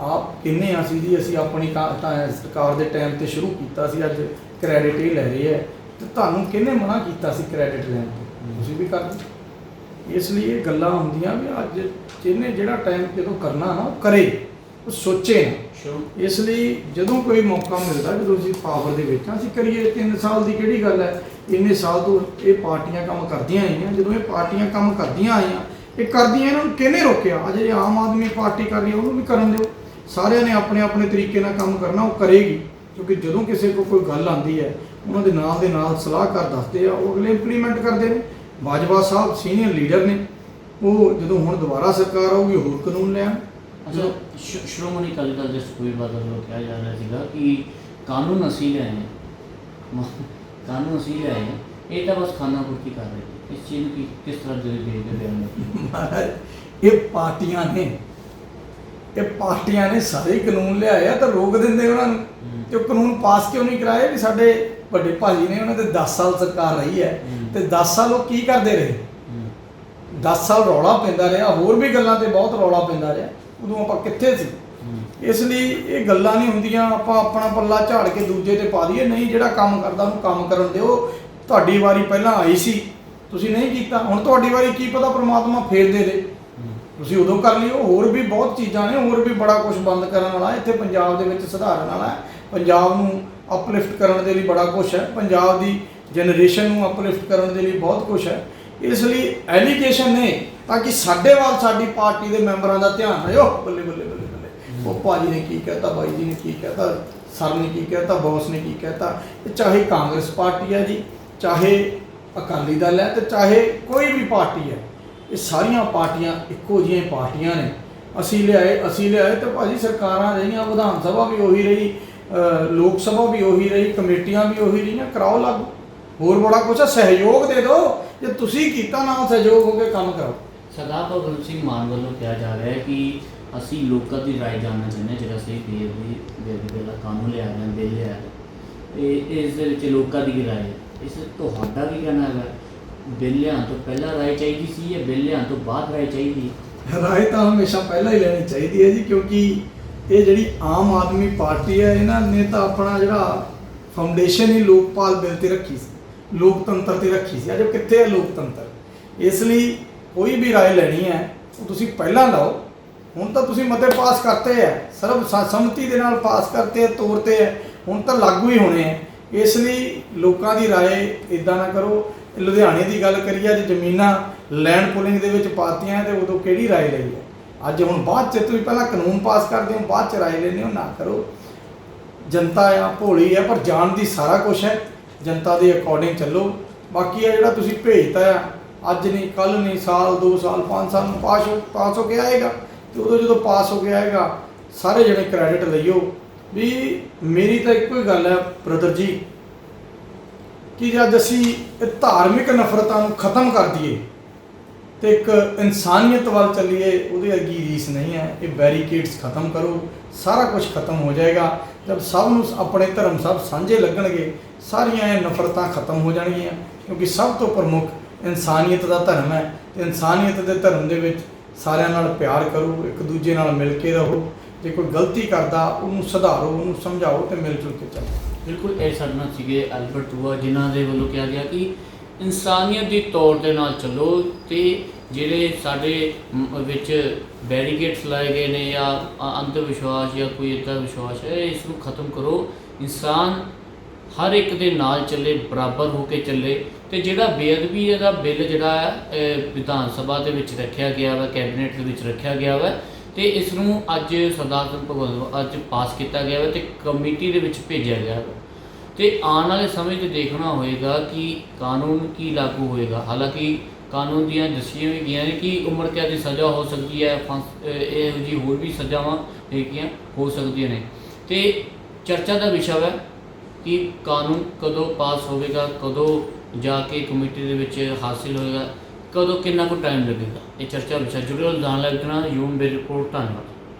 ਆਪ ਕਿੰਨੇ ਆ ਸੀ ਜੀ ਅਸੀਂ ਆਪਣੀ ਸਰਕਾਰ ਦੇ ਟਾਈਮ ਤੇ ਸ਼ੁਰੂ ਕੀਤਾ ਸੀ ਅੱਜ ਕ੍ਰੈਡਿਟ ਹੀ ਲੈ ਰਹੇ ਹੈ। ਤੇ ਤੁਹਾਨੂੰ ਕਿਹਨੇ ਮਨਾ ਕੀਤਾ ਸੀ ਕ੍ਰੈਡਿਟ ਲੈਣ ਤੋਂ? ਤੁਸੀਂ ਵੀ ਕਰਦੇ ਇਸ ਲਈ ਇਹ ਗੱਲਾਂ ਹੁੰਦੀਆਂ ਵੀ ਅੱਜ ਜਿਹਨੇ ਜਿਹੜਾ ਟਾਈਮ ਜਦੋਂ ਕਰਨਾ ਨਾ ਉਹ ਕਰੇ ਉਹ ਸੋਚੇ ਇਸ ਲਈ ਜਦੋਂ ਕੋਈ ਮੌਕਾ ਮਿਲਦਾ ਜਦੋਂ ਅਸੀਂ ਪਾਵਰ ਦੇ ਵਿੱਚ ਅਸੀਂ ਕਰੀਏ 3 ਸਾਲ ਦੀ ਕਿਹੜੀ ਗੱਲ ਹੈ? ਇੰਨੇ ਸਾਲ ਤੋਂ ਇਹ ਪਾਰਟੀਆਂ ਕੰਮ ਕਰਦੀਆਂ ਆਈਆਂ ਜਦੋਂ ਇਹ ਪਾਰਟੀਆਂ ਕੰਮ ਕਰਦੀਆਂ ਆਈਆਂ, ਇਹ ਕਰਦੀਆਂ ਇਹਨਾਂ ਨੂੰ ਕਿਹਨੇ ਰੋਕਿਆ? ਅੱਜ ਜੇ ਆਮ ਆਦਮੀ ਪਾਰਟੀ ਕਰ ਰਹੀ ਹੈ ਉਹਨੂੰ ਵੀ ਕਰਨ ਦਿਓ। ਸਾਰਿਆਂ ਨੇ ਆਪਣੇ ਆਪਣੇ ਤਰੀਕੇ ਨਾਲ ਕੰਮ ਕਰਨਾ, ਉਹ ਕਰੇਗੀ। ਕਿਉਂਕਿ ਜਦੋਂ ਕਿਸੇ ਕੋਲ ਕੋਈ ਗੱਲ ਆਉਂਦੀ ਹੈ, ਉਹਨਾਂ ਦੇ ਨਾਲ ਦੇ ਨਾਲ ਸਲਾਹਕਾਰ ਦੱਸਦੇ ਆ, ਉਹ ਅਗਲੇ ਇੰਪਲੀਮੈਂਟ ਕਰਦੇ ਨੇ। ਬਾਜਵਾ ਸਾਹਿਬ ਸੀਨੀਅਰ ਲੀਡਰ ਨੇ। ਉਹ ਜਦੋਂ ਹੁਣ ਦੁਬਾਰਾ ਸਰਕਾਰ ਆਊਗੀ, ਹੋਰ ਕਾਨੂੰਨ ਲਿਆਉਣ ਅੱਛਾ ਸ਼੍ਰੋਮਣੀ ਅਕਾਲੀ ਦਲ ਦੇ ਸੁਖਬੀਰ ਬਾਦਲ ਵੱਲੋਂ ਕਿਹਾ ਜਾ ਰਿਹਾ ਸੀਗਾ ਕਿ ਕਾਨੂੰਨ ਅਸੀਂ ਲਿਆਏ ਹਾਂ ਕਾਨੂੰਨ ਅਸੀਂ ਲਿਆਏ ਹਾਂ ਇਹ ਤਾਂ ਬਸ ਖਾਨਾ ਪੂਰਤੀ ਕਰ ਰਹੇ ਨੇ। ਇਸ ਚੀਜ਼ ਨੂੰ ਕੀ ਕਿਸ ਤਰ੍ਹਾਂ ਦੇ ਦੇ ਦੇ ਬਿਆਨ ਮਹਾਰਾਜ ਇਹ ਪਾਰਟੀਆਂ ਨੇ ਇਹ ਪਾਰਟੀਆਂ ਨੇ ਸਾਰੇ ਕਾਨੂੰਨ ਲਿਆਏ ਆ ਤਾਂ ਰੋਕ ਦਿੰਦੇ ਉਹਨਾਂ ਨੂੰ। ਤੇ ਉਹ ਕਾਨੂੰਨ ਪਾਸ ਕਿਉਂ ਨਹੀਂ ਕਰਾਏ ਵੀ ਸਾਡੇ ਵੱਡੇ ਭਾਜੀ ਨੇ ਉਹਨਾਂ ਦੇ 10 ਸਾਲ ਸਰਕਾਰ ਰਹੀ ਹੈ। ਤੇ 10 ਸਾਲ ਉਹ ਕੀ ਕਰਦੇ ਰਹੇ ਹੂੰ 10 ਸਾਲ ਰੌਲਾ ਪੈਂਦਾ ਰਿਹਾ ਹੋਰ ਵੀ ਗੱਲਾਂ ਤੇ ਬਹੁਤ ਰੌਲਾ ਪੈਂਦਾ ਰਿਹਾ ਉਦੋਂ ਆਪਾਂ ਕਿੱਥੇ ਸੀ ਇਸ ਲਈ ਇਹ ਗੱਲਾਂ ਨਹੀਂ ਹੁੰਦੀਆਂ, ਆਪਾਂ ਆਪਣਾ ਪੱਲਾ ਝਾੜ ਕੇ ਦੂਜੇ ਤੇ ਪਾ ਦਈਏ, ਨਹੀਂ ਜਿਹੜਾ ਕੰਮ ਕਰਦਾ ਉਹਨੂੰ ਕੰਮ ਕਰਨ ਦਿਓ। ਤੁਹਾਡੀ ਵਾਰੀ ਪਹਿਲਾਂ ਆਈ ਸੀ, ਤੁਸੀਂ ਨਹੀਂ ਕੀਤਾ, ਹੁਣ ਤੁਹਾਡੀ ਵਾਰੀ ਕੀ ਪਤਾ ਪ੍ਰਮਾਤਮਾ ਫੇਰ ਦੇ ਦੇ। ਤੁਸੀਂ ਉਦੋਂ ਕਰ ਲਿਓ, ਹੋਰ ਵੀ ਬਹੁਤ ਚੀਜ਼ਾਂ ਨੇ, ਹੋਰ ਵੀ ਬੜਾ ਕੁਝ ਬੰਦ ਕਰਨ ਵਾਲਾ, ਇੱਥੇ ਪੰਜਾਬ ਦੇ ਵਿੱਚ ਸੁਧਾਰਨ ਵਾਲਾ ਪੰਜਾਬ ਨੂੰ ਅਪਲਿਫਟ ਕਰਨ ਦੇ ਲਈ ਬੜਾ ਕੁਝ ਹੈ, ਪੰਜਾਬ ਦੀ ਜਨਰੇਸ਼ਨ ਨੂੰ ਅਪਲਿਫਟ ਕਰਨ ਦੇ ਲਈ ਬਹੁਤ ਕੁਝ ਹੈ। ਇਸ ਲਈ ਐਲੀਗੇਸ਼ਨ ਨੇ ਤਾਂ ਕਿ ਸਾਡੇ ਵੱਲ ਸਾਡੀ ਪਾਰਟੀ ਦੇ ਮੈਂਬਰਾਂ ਦਾ ਧਿਆਨ ਰਹੇ ਬੱਲੇ ਬੱਲੇ। ਉਹ ਭਾਜੀ ਨੇ ਕੀ ਕਹਿਤਾ ਬਾਈ ਜੀ ਨੇ ਕੀ ਕਹਿਤਾ ਸਰ ਨੇ ਕੀ ਕਹਿਤਾ ਬੌਸ ਨੇ ਕੀ ਕਹਿਤਾ ਇਹ ਚਾਹੇ ਕਾਂਗਰਸ ਪਾਰਟੀ ਹੈ ਜੀ, ਚਾਹੇ ਅਕਾਲੀ ਦਲ ਹੈ ਤੇ ਚਾਹੇ ਕੋਈ ਵੀ ਪਾਰਟੀ ਹੈ, ਇਹ ਸਾਰੀਆਂ ਪਾਰਟੀਆਂ ਇੱਕੋ ਜਿਹੀਆਂ ਪਾਰਟੀਆਂ ਨੇ। ਅਸੀਂ ਲਿਆਏ ਅਸੀਂ ਲਿਆਏ ਤੇ ਭਾਜੀ ਸਰਕਾਰਾਂ ਰਹੀਆਂ, ਵਿਧਾਨ ਸਭਾ ਵੀ ਉਹੀ ਰਹੀ ਲੋਕ ਸਭਾ ਵੀ ਉਹੀ ਰਹੀ, ਕਮੇਟੀਆਂ ਵੀ ਉਹੀ ਰਹੀਆਂ, ਕਰਾਓ ਲਾਗੂ। ਹੋਰ ਬੜਾ ਕੁਛ ਸਹਿਯੋਗ ਦੇ ਦਿਓ। ਜੇ ਤੁਸੀਂ ਕੀਤਾ ਨਾ ਸਹਿਯੋਗ ਹੋ ਕੇ ਕੰਮ ਕਰੋ ਸਰਦਾਰ ਭਗਵੰਤ ਸਿੰਘ ਮਾਨ ਵੱਲੋਂ ਕਿਹਾ ਜਾ ਰਿਹਾ ਹੈ ਕਿ ਅਸੀਂ ਲੋਕਾਂ ਦੀ ਰਾਏ ਜਾਣਨਾ ਚਾਹੁੰਦੇ ਹਾਂ, ਜਿਹੜਾ ਅਸੀਂ ਬੀਏ ਦੀ ਬੇਬੀ ਕਾਨੂੰਨ ਲਿਆ ਰਿਹਾ ਬਿੱਲ ਲਿਆ ਰਿਹਾ ਇਹ, ਇਸ ਦੇ ਵਿੱਚ ਲੋਕਾਂ ਦੀ ਕੀ ਰਾਏ ਹੈ? ਇਸ ਤੁਹਾਡਾ ਵੀ ਕਹਿਣਾ ਹੈਗਾ? ਬਿੱਲ ਲਿਆਉਣ ਤੋਂ ਪਹਿਲਾਂ ਰਾਏ ਚਾਹੀਦੀ ਸੀ ਜਾਂ ਬਿੱਲ ਲਿਆਉਣ ਤੋਂ ਬਾਅਦ ਰਾਏ ਚਾਹੀਦੀ ਹੈ? ਰਾਏ ਤਾਂ ਹਮੇਸ਼ਾ ਪਹਿਲਾਂ ਹੀ ਲੈਣੀ ਚਾਹੀਦੀ ਹੈ ਜੀ, ਕਿਉਂਕਿ ਇਹ ਜਿਹੜੀ ਆਮ ਆਦਮੀ ਪਾਰਟੀ ਹੈ, ਇਹਨਾਂ ਨੇ ਤਾਂ ਆਪਣਾ ਜਿਹੜਾ ਫਾਊਂਡੇਸ਼ਨ ਹੀ ਲੋਕਪਾਲ ਬਿੱਲ ਤੇ ਰੱਖੀ ਸੀ, ਲੋਕਤੰਤਰ ਤੇ ਰੱਖੀ ਸੀ। ਅੱਜ ਉਹ ਕਿੱਥੇ ਹੈ ਲੋਕਤੰਤਰ? ਇਸ ਲਈ ਕੋਈ ਵੀ ਰਾਏ ਲੈਣੀ ਹੈ, ਉਹ ਤੁਸੀਂ ਪਹਿਲਾਂ ਲਓ। ਹੁਣ ਤਾਂ ਤੁਸੀਂ ਮਤੇ ਪਾਸ ਕਰਤੇ ਹੈ ਸਰਬ ਸ- ਸੰਮਤੀ ਦੇ ਨਾਲ ਪਾਸ ਕਰਤੇ ਹੈ ਤੋਰਤੇ ਹੈ ਹੁਣ ਤਾਂ ਲਾਗੂ ਹੀ ਹੋਣੇ ਹੈ ਇਸ ਲਈ ਲੋਕਾਂ ਦੀ ਰਾਏ ਇਦਾਂ ਨਾ ਕਰੋ। ਲੁਧਿਆਣੇ ਦੀ ਗੱਲ ਕਰੀਏ, ਅੱਜ ਜ਼ਮੀਨਾਂ ਲੈਂਡ ਪੁਲਿੰਗ ਦੇ ਵਿੱਚ ਪਾਤੀਆਂ ਤੇ ਉਦੋਂ ਕਿਹੜੀ ਰਾਏ ਲਈ ਹੈ? ਅੱਜ ਹੁਣ ਬਾਅਦ ਚ ਤੁਸੀਂ ਪਹਿਲਾਂ ਕਾਨੂੰਨ ਪਾਸ ਕਰਦੇ ਹੋ, ਬਾਅਦ ਚ ਰਾਏ ਲੈਂਦੇ ਹੋ, ਨਾ ਕਰੋ। ਜਨਤਾ ਆ, ਭੋਲੀ ਆ, ਪਰ ਜਾਣ ਦੀ ਸਾਰਾ ਕੁਝ ਹੈ। ਜਨਤਾ ਦੇ ਅਕੋਰਡਿੰਗ ਚੱਲੋ। ਬਾਕੀ ਆ ਜਿਹੜਾ ਤੁਸੀਂ ਭੇਜਤਾ ਆ, ਅੱਜ ਨਹੀਂ ਕੱਲ ਨਹੀਂ, ਸਾਲ 2 ਸਾਲ 5 ਸਾਲ ਨੂੰ ਪਾਸ ਹੋ ਪਾਸ ਹੋ ਕੇ ਆਏਗਾ। ਤੇ ਉਦੋਂ ਜਦੋਂ ਪਾਸ ਹੋ ਗਿਆ ਹੈਗਾ ਸਾਰੇ ਜਣੇ ਕ੍ਰੈਡਿਟ ਲਈਓ। ਵੀ ਮੇਰੀ ਤਾਂ ਇੱਕੋ ਹੀ ਗੱਲ ਹੈ ਬ੍ਰਦਰ ਜੀ, ਕਿ ਜਦ ਅਸੀਂ ਇਹ ਧਾਰਮਿਕ ਨਫ਼ਰਤਾਂ ਨੂੰ ਖਤਮ ਕਰ ਦਈਏ ਤੇ ਇੱਕ ਇਨਸਾਨੀਅਤ ਵੱਲ ਚੱਲੀਏ, ਉਹਦੇ ਅੱਗੇ ਰੀਸ ਨਹੀਂ ਹੈ। ਇਹ ਬੈਰੀਕੇਡਸ ਖਤਮ ਕਰੋ, ਸਾਰਾ ਕੁਝ ਖਤਮ ਹੋ ਜਾਏਗਾ। ਜਦ ਸਭ ਨੂੰ ਆਪਣੇ ਧਰਮ ਸਭ ਸਾਂਝੇ ਲੱਗਣਗੇ, ਸਾਰੀਆਂ ਇਹ ਨਫ਼ਰਤਾਂ ਖਤਮ ਹੋ ਜਾਣਗੀਆਂ। ਕਿਉਂਕਿ ਸਭ ਤੋਂ ਪ੍ਰਮੁੱਖ ਇਨਸਾਨੀਅਤ ਦਾ ਧਰਮ ਹੈ ਤੇ ਇਨਸਾਨੀਅਤ ਦੇ ਧਰਮ ਦੇ ਵਿੱਚ ਸਾਰਿਆਂ ਨਾਲ ਪਿਆਰ ਕਰੋ, ਇੱਕ ਦੂਜੇ ਨਾਲ ਮਿਲ ਕੇ ਰਹੋ। ਜੇ ਕੋਈ ਗਲਤੀ ਕਰਦਾ, ਉਹਨੂੰ ਸੁਧਾਰੋ, ਉਹਨੂੰ ਸਮਝਾਓ ਤੇ ਮਿਲ ਜੁਲ ਕੇ ਚੱਲੋ। ਬਿਲਕੁਲ, ਇਹ ਸਾਡੇ ਨਾਲ ਸੀਗੇ ਐਲਬਰਟ ਟੂਆ ਜਿਨ੍ਹਾਂ ਦੇ ਵੱਲੋਂ ਕਿਹਾ ਗਿਆ ਕਿ ਇਨਸਾਨੀਅਤ ਦੀ ਤੌਰ ਦੇ ਨਾਲ ਚੱਲੋ ਤੇ ਜਿਹੜੇ ਸਾਡੇ ਵਿੱਚ ਬੈਰੀਕੇਡਸ ਲਾਏ ਗਏ ਨੇ ਜਾਂ ਅੰਧ ਵਿਸ਼ਵਾਸ ਜਾਂ ਕੋਈ ਇਦਾਂ ਵਿਸ਼ਵਾਸ ਹੈ, ਇਸ ਨੂੰ ਖਤਮ ਕਰੋ। ਇਨਸਾਨ ਹਰ ਇੱਕ ਦੇ ਨਾਲ ਚੱਲੇ, ਬਰਾਬਰ ਹੋ ਕੇ ਚੱਲੇ ਤੇ ਜਿਹੜਾ ਬੇਅਦਬੀ ਦਾ ਬਿੱਲ ਜਿਹੜਾ ਹੈ ਵਿਧਾਨ ਸਭਾ ਦੇ ਵਿੱਚ ਰੱਖਿਆ ਗਿਆ ਵਾ, ਕੈਬਨਿਟ ਦੇ ਵਿੱਚ ਰੱਖਿਆ ਗਿਆ ਵਾ, ਤੇ ਇਸ ਨੂੰ ਅੱਜ ਸਰਦਾਰ ਸਿੰਘ ਭਗਵੰਤ ਅੱਜ ਪਾਸ ਕੀਤਾ ਗਿਆ ਵਾ ਤੇ ਕਮੇਟੀ ਦੇ ਵਿੱਚ ਭੇਜਿਆ ਗਿਆ ਵਾ। ਤੇ ਆਉਣ ਵਾਲੇ ਸਮੇਂ 'ਚ ਦੇਖਣਾ ਹੋਏਗਾ ਕਿ ਕਾਨੂੰਨ ਕੀ ਲਾਗੂ ਹੋਏਗਾ। ਹਾਲਾਂਕਿ ਕਾਨੂੰਨ ਦੀਆਂ ਦੱਸੀਆਂ ਵੀ ਗਈਆਂ ਨੇ ਕਿ ਉਮਰ ਕੈਦ ਦੀ ਸਜ਼ਾ ਹੋ ਸਕਦੀ ਹੈ, ਫਾਂਸ- ਇਹੋ ਜਿਹੀ ਹੋਰ ਵੀ ਸਜ਼ਾਵਾਂ ਹੈਗੀਆਂ ਹੋ ਸਕਦੀਆਂ ਨੇ। ਤੇ ਚਰਚਾ ਦਾ ਵਿਸ਼ਾ ਹੈ ਕਿ ਕਾਨੂੰਨ ਕਦੋਂ ਪਾਸ ਹੋਵੇਗਾ, ਕਦੋਂ ਜਾ ਕੇ ਕਮੇਟੀ ਦੇ ਵਿੱਚ ਹਾਸਿਲ ਹੋਏਗਾ, ਕਦੋਂ ਕਿੰਨਾ ਕੁ ਟਾਈਮ ਲੱਗੇਗਾ? ਇਹ ਚਰਚਾ ਵਿਸ਼ਾ ਜੁੜਿਓ ਜਾਣ ਲੱਗਣਾ ਯੂਮ ਬੇ ਰਿਪੋਰਟ ਧੰਨਵਾਦ।